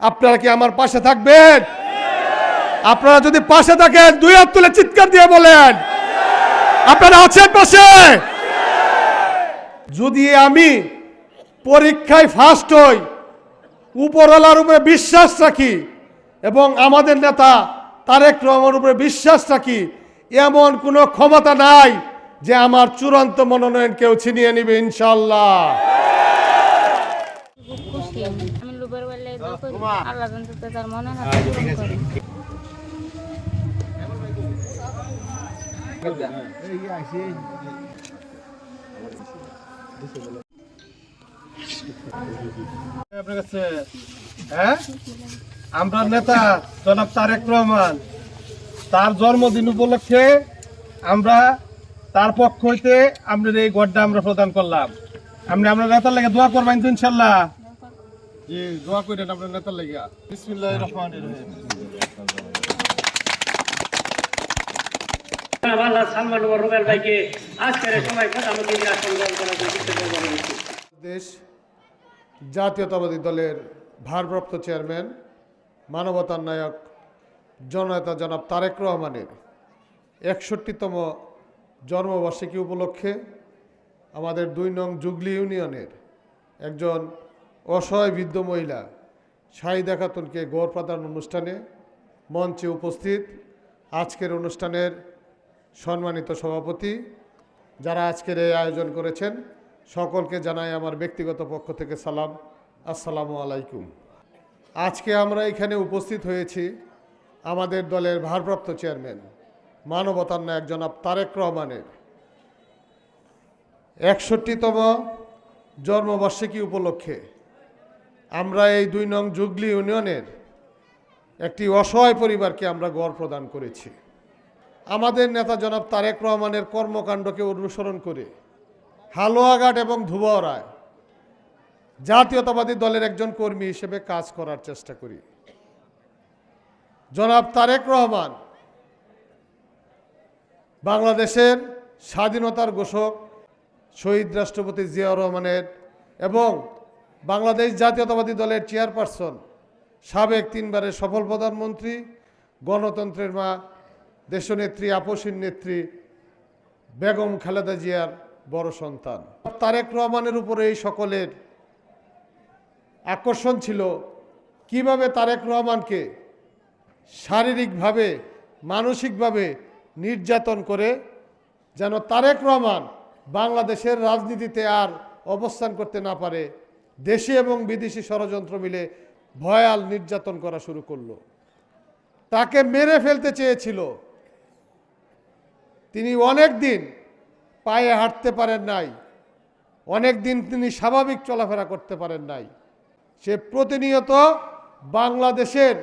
আপনারা কি আমার পাশে থাকবেন? আপনারা যদি পাশে থাকেন, দুই হাত তুলে চিৎকার দিয়ে বলেন। আপনারা আছেন পাশে? যদি আমি পরীক্ষায় ফার্স্ট হই, উপরওয়ালার উপরে বিশ্বাস রাখি এবং আমাদের নেতা তারেক রহমানের উপরে বিশ্বাস রাখি, এমন কোনো ক্ষমতা নাই যে আমার চূড়ান্ত মনোনয়ন কেউ ছিনিয়ে নিবে ইনশাল্লাহ করি আল্লাহ তার মনে আপনার কাছে হ্যাঁ? আমরা নেতা জনাব তারেক রহমান তার জন্মদিন উপলক্ষে আমরা তার পক্ষ হইতে আমরা এই গড্ডা আমরা প্রদান করলাম। আমরা আমরা নেতার লেগে দোয়া করবেন তো ইনশাল্লাহ। জি, দোয়া আপনার নেতার লেগে বিসমিল্লাহ রহমান। দেশ জাতীয়তাবাদী দলের ভারপ্রাপ্ত চেয়ারম্যান, মানবতার নায়ক, জননেতা জনাব তারেক রহমানের একষট্টিতম জন্মবার্ষিকী উপলক্ষে আমাদের দুই নং জুগলি ইউনিয়নের একজন অসহায় বৃদ্ধ মহিলা শাহিদা খাতুনকে গড় প্রদান অনুষ্ঠানে মঞ্চে উপস্থিত। আজকের অনুষ্ঠানের সম্মানিত সভাপতি যারা আজকের এই আয়োজন করেছেন, সকলকে জানাই আমার ব্যক্তিগত পক্ষ থেকে সালাম। আসসালামু আলাইকুম। আজকে আমরা এখানে উপস্থিত হয়েছি আমাদের দলের ভারপ্রাপ্ত চেয়ারম্যান, মানবতার নায়ক জনাব তারেক রহমানের। একষট্টিতম জন্মবার্ষিকী উপলক্ষে আমরা এই দুই নং জুগলি ইউনিয়নের একটি অসহায় পরিবারকে আমরা গড় প্রদান করেছি। আমাদের নেতা জনাব তারেক রহমানের কর্মকাণ্ডকে অনুসরণ করে হালোয়াঘাট এবং ধুবরায় জাতীয়তাবাদী দলের একজন কর্মী হিসেবে কাজ করার চেষ্টা করি। জনাব তারেক রহমান বাংলাদেশের স্বাধীনতার ঘোষক, শহীদ রাষ্ট্রপতি জিয়াউর রহমানের এবং বাংলাদেশ জাতীয়তাবাদী দলের চেয়ারপারসন, সাবেক তিনবারের সফল প্রধানমন্ত্রী, গণতন্ত্রের মা, দেশনেত্রী আপসীর নেত্রী, বেগম খালেদা জিয়ার বড় সন্তান। তারেক রহমানের উপরে এই সকলের আকর্ষণ ছিল কীভাবে তারেক রহমানকে শারীরিকভাবে, মানসিকভাবে নির্যাতন করে যেন তারেক রহমান বাংলাদেশের রাজনীতিতে আর অবস্থান করতে না পারে দেশি এবং বিদেশি ষড়যন্ত্র মিলে ভয়াল নির্যাতন করা শুরু করল। তাকে মেরে ফেলতে চেয়েছিল। তিনি অনেক দিন পায়ে হাঁটতে পারেন নাই। অনেক দিন তিনি স্বাভাবিক চলাফেরা করতে পারেন নাই। সে প্রতিনিয়ত বাংলাদেশের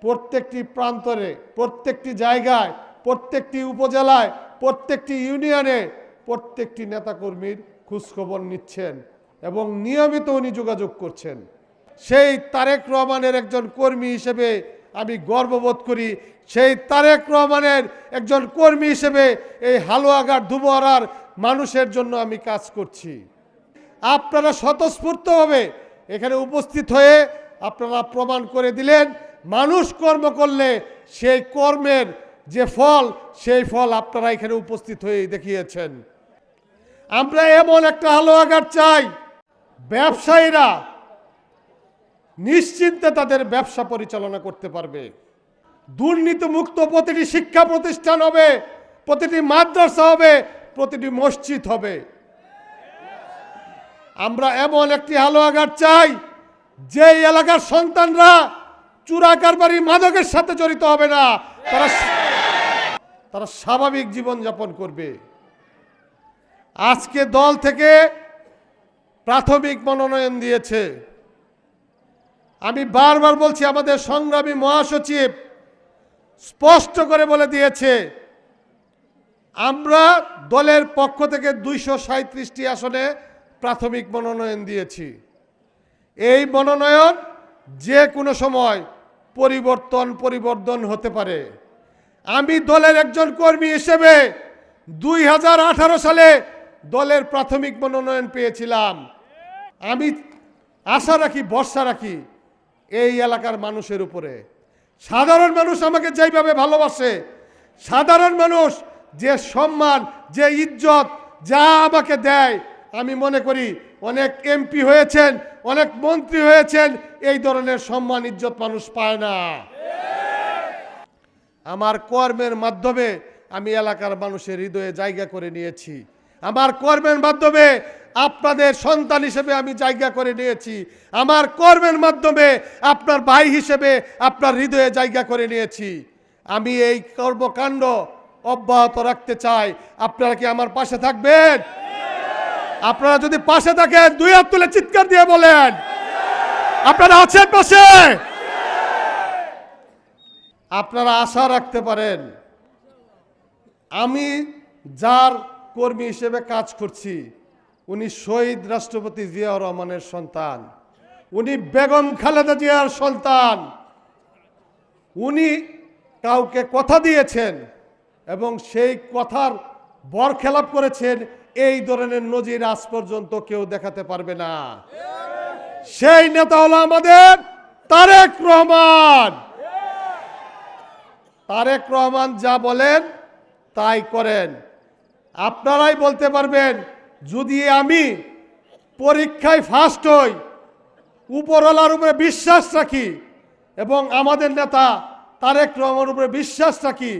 প্রত্যেকটি প্রান্তরে, প্রত্যেকটি জায়গায়, প্রত্যেকটি উপজেলায়, প্রত্যেকটি ইউনিয়নে প্রত্যেকটি নেতাকর্মীর খোঁজখবর নিচ্ছেন। এবং নিয়মিত উনি যোগাযোগ করছেন। সেই তারেক রহমানের একজন কর্মী হিসেবে আমি গর্ববোধ করি। সেই তারেক রহমানের একজন কর্মী হিসেবে এই হালুয়াঘাট দুবহরার মানুষের জন্য আমি কাজ করছি। আপনারা স্বতঃস্ফূর্তভাবে এখানে উপস্থিত হয়ে আপনারা প্রমাণ করে দিলেন, মানুষ কর্ম করলে সেই কর্মের যে ফল, সেই ফল আপনারা এখানে উপস্থিত হয়ে দেখিয়েছেন। আমরা এমন একটা হালুয়াঘাট চাই ব্যবসায়ীরা নিশ্চিন্তে তাদের ব্যবসা পরিচালনা করতে পারবে। দুর্নীতিমুক্ত প্রতিটি শিক্ষা প্রতিষ্ঠান হবে, প্রতিটি মাদ্রাসা হবে, প্রতিটি মসজিদ হবে। আমরা এমন একটি হালুয়াঘাট চাই যে এলাকার সন্তানরা চুরা কারবারি মাদকের সাথে জড়িত হবে না। তারা তারা স্বাভাবিক জীবনযাপন করবে। আজকে দল থেকে প্রাথমিক মনোনয়ন দিয়েছে। আমি বারবার বলছি, আমাদের সংগ্রামী মহাসচিব স্পষ্ট করে বলে দিয়েছে, আমরা দলের পক্ষ থেকে দুইশো সাঁত্রিশটি আসনে প্রাথমিক মনোনয়ন দিয়েছি। এই মনোনয়ন যে কোনো সময় পরিবর্তন পরিবর্তন হতে পারে। আমি দলের একজন কর্মী হিসেবে দুই হাজার আঠারো সালে দলের প্রাথমিক মনোনয়ন পেয়েছিলাম। আমি আশা রাখি, ভরসা রাখি এই এলাকার মানুষের উপরে। সাধারণ মানুষ আমাকে যেইভাবে ভালোবাসে, সাধারণ মানুষ যে সম্মান, যে ইজ্জত যা আমাকে দেয়, আমি মনে করি অনেক এমপি হয়েছেন, অনেক মন্ত্রী হয়েছেন, এই ধরনের সম্মান, ইজ্জত মানুষ পায় না। আমার কর্মের মাধ্যমে আমি এলাকার মানুষের হৃদয়ে জায়গা করে নিয়েছি। আমার কর্মের মাধ্যমে আপনাদের সন্তান হিসেবে আমি জায়গা করে নিয়েছি। আমার কর্মের মাধ্যমে আপনার ভাই হিসেবে আপনার হৃদয়ে জায়গা করে নিয়েছি। আমি এই কর্মকাণ্ড অব্যাহত রাখতে চাই। আপনারা কি আমার পাশে থাকবেন? আপনারা যদি পাশে থাকেন, দুই হাত তুলে চিৎকার দিয়ে বলেন। আপনারা আছেন পাশে? আপনারা আশা রাখতে পারেন। আমি যার কর্মী হিসেবে কাজ করছি। উনি শহীদ রাষ্ট্রপতি জিয়াউর রহমানের সন্তান। উনি বেগম খালেদা জিয়ার সন্তান। উনি কাউকে কথা দিয়েছেন এবং সেই কথার বরখেলাপ করেছেন, এই ধরনের নজির আজ পর্যন্ত কেউ দেখাতে পারবে না। সেই নেতা হলো আমাদের তারেক রহমান। তারেক রহমান যা বলেন, তাই করেন। আপনারাই বলতে পারবেন, যদি আমি পরীক্ষায় ফার্স্ট হই, উপরওয়ালার উপরে বিশ্বাস রাখি এবং আমাদের নেতা তারেক রহমানের উপরে বিশ্বাস রাখি,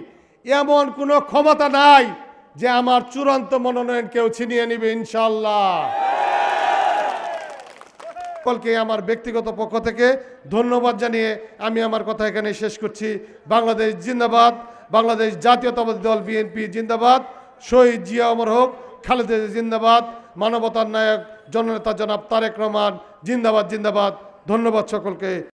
এমন কোনো ক্ষমতা নাই যে আমার চূড়ান্ত মনোনয়ন কেউ ছিনিয়ে নিবে ইনশাল্লাহ সকলকে আমার ব্যক্তিগত পক্ষ থেকে ধন্যবাদ জানিয়ে আমি আমার কথা এখানে শেষ করছি। বাংলাদেশ জিন্দাবাদ, বাংলাদেশ জাতীয়তাবাদী দল, বিএনপি জিন্দাবাদ। শহীদ জিয়া অমর হোক, খালেদা জিন্দাবাদ, মানবতার নায়ক, জননেতা জনাব তারেক রহমান, জিন্দাবাদ জিন্দাবাদ। ধন্যবাদ সকলকে।